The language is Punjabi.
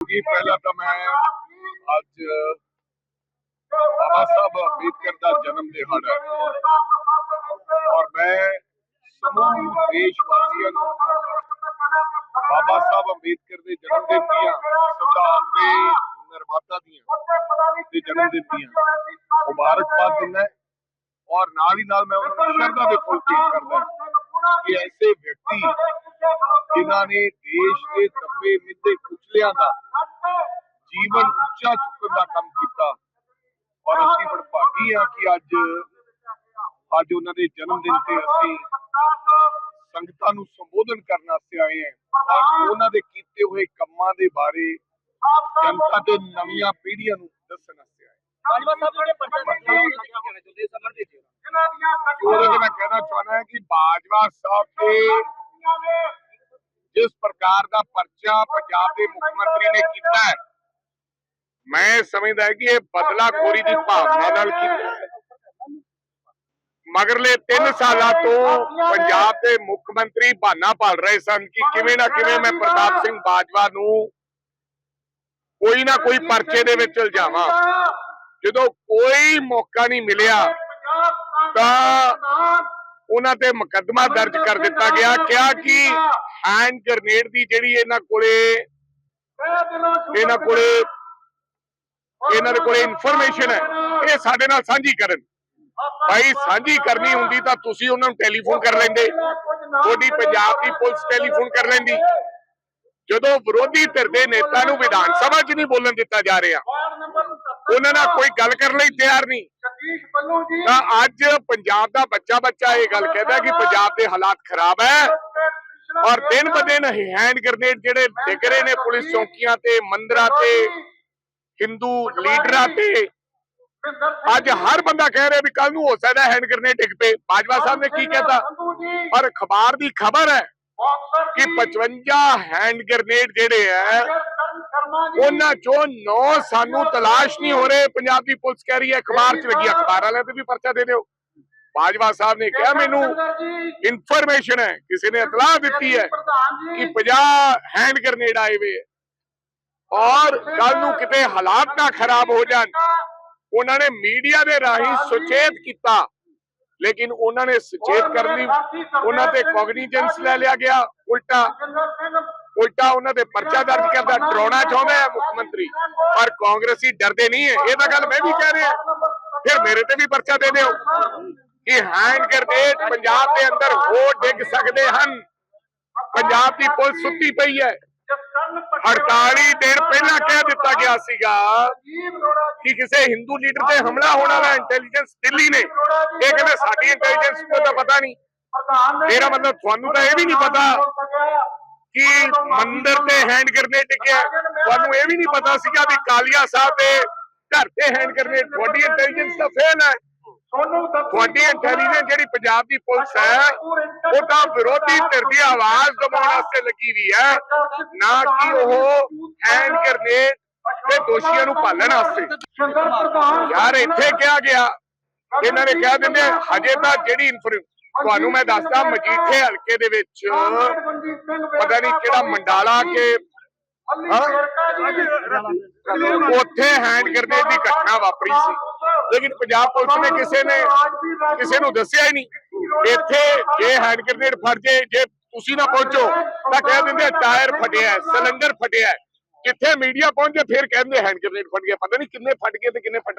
ਜੀ ਪਹਿਲਾਂ ਤਾਂ ਮੈਂ ਅੱਜ ਬਾਬਾ ਸਾਹਿਬ ਅੰਬੇਦਕਰ ਦਾ ਜਨਮ ਦਿਹਾੜਾ ਹੈ ਔਰ ਮੈਂ ਸਮੂਹ ਦੇਸ਼ ਵਾਸੀਆਂ ਨੂੰ ਬਾਬਾ ਸਾਹਿਬ ਅੰਬੇਦਕਰ ਦੇ ਜਨਮ ਦਿਨ ਦੀਆਂ ਸੰਵਿਧਾਨ ਦੇ ਨਿਰਮਾਤਾ ਦੀਆਂ ਦੇ ਜਨਮ ਦਿਨ ਦੀਆਂ ਮੁਬਾਰਕਬਾਦ ਦਿੰਦਾ ਔਰ ਨਾਲ ਹੀ ਨਾਲ ਮੈਂ ਉਹਨਾਂ ਨੂੰ ਸ਼ਰਧਾ ਦੇ ਫੁੱਲ ਭੇਟ ਕਰਦਾ ਕਿ ਐਸੇ ਵਿਅਕਤੀ ਜਿਨ੍ਹਾਂ ਜੀਵਨ ਉੱਚਾ ਚੁੱਕਣ ਦਾ ਕੰਮ ਕੀਤਾ। ਔਰ ਅਸੀਂ ਵਡਭਾਗੀ ਹਾਂ ਕਿ ਅੱਜ ਅੱਜ ਉਹਨਾਂ ਦੇ ਜਨਮ ਦਿਨ ਤੇ ਅਸੀਂ ਸੰਗਤਾਂ ਨੂੰ ਸੰਬੋਧਨ ਕਰਨ ਵਾਸਤੇ ਆਏ ਹਾਂ। ਔਰ ਉਹਨਾਂ ਦੇ ਕੀਤੇ ਹੋਏ ਕੰਮਾਂ ਦੇ ਬਾਰੇ ਜਨਤਾ ਤੇ ਨਵੀਆਂ ਪੀੜ੍ਹੀਆਂ ਨੂੰ ਦੱਸਣ ਵਾਸਤੇ ਆਏ ਬਾਜਵਾ ਸਾਹਿਬ ਜਿਹੜੇ ਪਰਚਾ ਆ ਉਹਨਾਂ ਦਾ ਕਹਿਣਾ ਚਾਹੁੰਦੇ ਸਮਰ ਦੇ ਦਿਓ ਉਹਦੇ ਤੇ ਮੈਂ ਕਹਿਣਾ ਚਾਹੁੰਦਾ ਹਾਂ ਕਿ ਬਾਜਵਾ ਸਾਹਿਬ ਦੇ ਜਿਸ ਪ੍ਰਕਾਰ ਦਾ ਪਰਚਾ ਪੰਜਾਬ ਦੇ ਮੁੱਖ ਮੰਤਰੀ ਨੇ ਕੀਤਾ ਹੈ ਮੈਂ ਸਮਝਦਾ ਕਿ ਇਹ ਬਦਲਾਖੋਰੀ ਦੀ ਭਾਵਨਾ ਨਾਲ ਕੀਤਾ ਮਗਰਲੇ 3 ਸਾਲਾਂ ਤੋਂ ਪੰਜਾਬ ਦੇ ਮੁੱਖ ਮੰਤਰੀ ਬਹਾਨਾ ਭਾਲ ਰਹੇ ਸਨ ਕਿ ਕਿਵੇਂ ਨਾ ਕਿਵੇਂ ਮੈਂ ਪ੍ਰਤਾਪ ਸਿੰਘ ਬਾਜਵਾ ਨੂੰ ਕੋਈ ਨਾ ਕੋਈ ਪਰਚੇ ਦੇ ਵਿੱਚ ਉਲਝਾਵਾਂ। ਜਦੋਂ ਕੋਈ ਮੌਕਾ ਨਹੀਂ ਮਿਲਿਆ, ਤਾਂ ਉਹਨਾਂ ਤੇ ਮੁਕੱਦਮਾ ਦਰਜ ਕਰ ਦਿੱਤਾ ਗਿਆ। ਕਿਹਾ ਕਿ ਹੈਂਡ ਗਰਨੇਡ ਦੀ ਜਿਹੜੀ ਇਹਨਾਂ ਕੋਲੇ ਇਹਨਾਂ ਕੋਲੇ ਇਹਨਾਂ ਦੇ ਕੋਲੇ ਇਨਫੋਰਮੇਸ਼ਨ ਹੈ। ਇਹ ਸਾਡੇ ਨਾਲ ਸਾਂਝੀ ਕਰਨ। ਭਾਈ, ਸਾਂਝੀ ਕਰਨੀ ਹੁੰਦੀ ਤਾਂ ਤੁਸੀਂ ਉਹਨਾਂ ਨੂੰ ਟੈਲੀਫੋਨ ਕਰ ਲੈਂਦੇ। ਤੁਹਾਡੀ ਪੰਜਾਬ ਦੀ ਪੁਲਿਸ ਟੈਲੀਫੋਨ ਕਰ ਲੈਂਦੀ। ਜਦੋਂ ਵਿਰੋਧੀ ਧਿਰ ਦੇ ਨੇਤਾ ਨੂੰ ਵਿਧਾਨ ਸਭਾ 'ਚ ਨਹੀਂ ਬੋਲਣ ਦਿੱਤਾ ਜਾ ਰਿਹਾ, ਉਹਨਾਂ ਨਾਲ ਕੋਈ ਗੱਲ ਕਰਨ ਲਈ ਤਿਆਰ ਨਹੀਂ। ਤਾਂ ਅੱਜ ਪੰਜਾਬ ਦਾ ਬੱਚਾ ਬੱਚਾ ਇਹ ਗੱਲ ਕਹਿੰਦਾ ਕਿ ਪੰਜਾਬ ਦੇ ਹਾਲਾਤ ਖਰਾਬ ਹੈ ਔਰ ਦਿਨ ਬ ਦਿਨ ਹੈਂਡ ਗ੍ਰਨੇਡ ਜਿਹੜੇ ਡਿੱਗ ਰਹੇ ਨੇ ਪੁਲਿਸ ਚੌਕੀਆਂ ਤੇ, ਮੰਦਰਾਂ ਤੇ ਹਿੰਦੂ ਲੀਡਰਾਂ ਤੇ ਅੱਜ ਹਰ ਬੰਦਾ ਕਹਿ ਰਿਹਾ ਵੀ ਕੱਲ ਨੂੰ ਹੋ ਸਕਦਾ ਹੈਂਡ ਗ੍ਰਨੇਡ ਡਿੱਗ ਪਏ। ਬਾਜਵਾ ਸਾਹਿਬ ਨੇ ਕੀ ਕਹਿਤਾ ਪਰ ਅਖਬਾਰ ਦੀ ਖਬਰ ਹੈ ਕਿ 55 ਹੈਂਡ ਗ੍ਰਨੇਡ ਜਿਹੜੇ ਹੈ ਉਹਨਾਂ ਚੋਂ 9 ਸਾਨੂੰ ਤਲਾਸ਼ ਨਹੀਂ ਹੋ ਰਹੇ। ਪੰਜਾਬ ਪੁਲਿਸ ਕਹਿ ਰਹੀ ਹੈ ਅਖਬਾਰ 'ਚ ਲੱਗੀ ਅਖਬਾਰ ਵਾਲਿਆਂ ਤੇ ਵੀ ਪਰਚਾ ਦੇ ਦਿਓ। ਬਾਜਵਾ ਸਾਹਿਬ ਨੇ ਕਿਹਾ ਮੈਨੂੰ ਇਨਫੋਰਮੇਸ਼ਨ ਹੈ ਕਿਸੇ ਨੇ ਇਤਲਾਹ ਦਿੱਤੀ ਹੈ ਕਿ 50 ਹੈਂਡ ਗ੍ਰਨੇਡ ਆਏ ਹੋਏ ਔਰ ਕੱਲ ਨੂੰ ਕਿਤੇ ਹਾਲਾਤ ਨਾ ਖਰਾਬ ਹੋ ਜਾਣ। ਉਹਨਾਂ ਨੇ ਮੀਡੀਆ ਦੇ ਰਾਹੀਂ ਸੁਚੇਤ ਕੀਤਾ। ਲੇਕਿਨ ਉਹਨਾਂ ਨੇ ਸੁਚੇਤ ਕਰਨ ਦੀ ਉਹਨਾਂ ਤੇ ਕੋਗਨੀਜੈਂਸ ਲੈ ਲਿਆ ਗਿਆ। ਉਲਟਾ ਉਲਟਾ ਉਹਨਾਂ ਦੇ ਪਰਚਾ ਦਰਜ ਕਰਦਾ ਡਰਾਉਣਾ ਚਾਹੁੰਦਾ ਹੈ ਮੁੱਖ ਮੰਤਰੀ। ਪਰ ਕਾਂਗਰਸੀ ਡਰਦੇ ਨਹੀਂ ਹੈ। ਇਹ ਤਾਂ ਗੱਲ ਮੈਂ ਵੀ ਕਹਿ ਰਿਹਾ। ਫਿਰ ਮੇਰੇ ਤੇ ਵੀ ਪਰਚਾ ਦੇ ਦਿਓ। ਕਿ ਹੈਂਡ ਗ੍ਰਨੇਡ ਪੰਜਾਬ ਦੇ ਅੰਦਰ ਹੋ ਡਿੱਗ ਸਕਦੇ ਹਨ। ਪੰਜਾਬ ਦੀ ਪੁਲਿਸ ਸੁੱਤੀ ਪਈ ਹੈ। 48 ਦਿਨ ਪਹਿਲਾਂ ਕਹਿ ਦਿੱਤਾ ਗਿਆ ਸੀਗਾ ਕਿ ਕਿਸੇ ਹਿੰਦੂ ਲੀਡਰ ਤੇ ਹਮਲਾ ਹੋਣਾ ਹੈ ਇੰਟੈਲੀਜੈਂਸ ਦਿੱਲੀ ਨੇ। ਇਹ ਕਹਿੰਦੇ ਸਾਡੀ ਇੰਟੈਲੀਜੈਂਸ ਨੂੰ ਤਾਂ ਪਤਾ ਨਹੀਂ। ਮੇਰਾ ਮਤਲਬ ਤੁਹਾਨੂੰ ਤਾਂ ਇਹ ਵੀ ਨਹੀਂ ਪਤਾ ਕਿ ਮੰਦਿਰ ਤੇ ਹੈਂਡ ਗ੍ਰਨੇਡ ਡਿੱਗਿਆ। ਤੁਹਾਨੂੰ ਇਹ ਵੀ ਨਹੀਂ ਪਤਾ ਸੀਗਾ ਵੀ ਕਾਲੀਆ ਸਾਹਿਬ ਦੇ ਘਰ ਤੇ ਹੈਂਡ ਗ੍ਰਨੇਡ ਤੁਹਾਡੀ ਇੰਟੈਲੀਜੈਂਸ ਤਾਂ ਫੇਲ ਹੈ। ਤੁਹਾਡੀ ਇੰਟੈਲੀਜੈਂਸ ਜਿਹੜੀ ਪੰਜਾਬ ਦੀ ਪੁਲਿਸ ਹੈ ਉਹ ਤਾਂ ਵਿਰੋਧੀ ਧਿਰ ਦੀ ਆਵਾਜ਼ ਦਬਾਉਣ ਵਾਸਤੇ ਲੱਗੀ ਵੀ ਹੈ। ਨਾ ਕਿ ਉਹ ਹੈਂਡ ਗ੍ਰਨੇਡ ਤੇ ਦੋਸ਼ੀਆਂ ਨੂੰ ਭਾਲਣ ਵਾਸਤੇ। ਯਾਰ ਇੱਥੇ ਕਿਹਾ ਗਿਆ? ਇਹਨਾਂ ਨੇ ਕਹਿ ਦਿੰਦੇ ਹਜੇ ਤਾਂ ਜਿਹੜੀ ਇਨਫੋਰਮੇਸ਼ਨ ਤੁਹਾਨੂੰ ਮੈਂ ਦੱਸਦਾ ਮਜੀਠੇ ਹਲਕੇ ਦੇ ਵਿੱਚ ਪਤਾ ਨਹੀਂ ਕਿਹੜਾ ਮੰਡਾਲਾ ਕੇ ਉੱਥੇ ਹੈਂਡ ਗ੍ਰਨੇਡ ਦੀ ਘਟਨਾ ਵਾਪਰੀ ਸੀ। ਲੇਕਿਨ ਪੰਜਾਬ ਪੁਲਿਸ ਨੇ ਕਿਸੇ ਨੇ ਕਿਸੇ ਨੂੰ ਦੱਸਿਆ ਹੀ ਨਹੀਂ ਇੱਥੇ ਜੇ ਹੈਂਡ ਗ੍ਰਨੇਡ ਫਟ ਜੇ ਜੇ ਤੁਸੀਂ ਨਾ ਪਹੁੰਚੋ, ਤਾਂ ਕਹਿ ਦਿੰਦੇ ਟਾਇਰ ਫਟਿਆ ਸਿਲੰਡਰ ਫਟਿਆ ਹੈ। ਜਿੱਥੇ ਮੀਡੀਆ ਪਹੁੰਚੇ, ਫਿਰ ਕਹਿੰਦੇ ਹੈਂਡ ਗ੍ਰੇਨੇਡ ਫਟ ਗਿਆ ਪਤਾ ਨਹੀਂ ਕਿੰਨੇ ਫਟ ਗਏ ਤੇ ਕਿੰਨੇ ਫਟ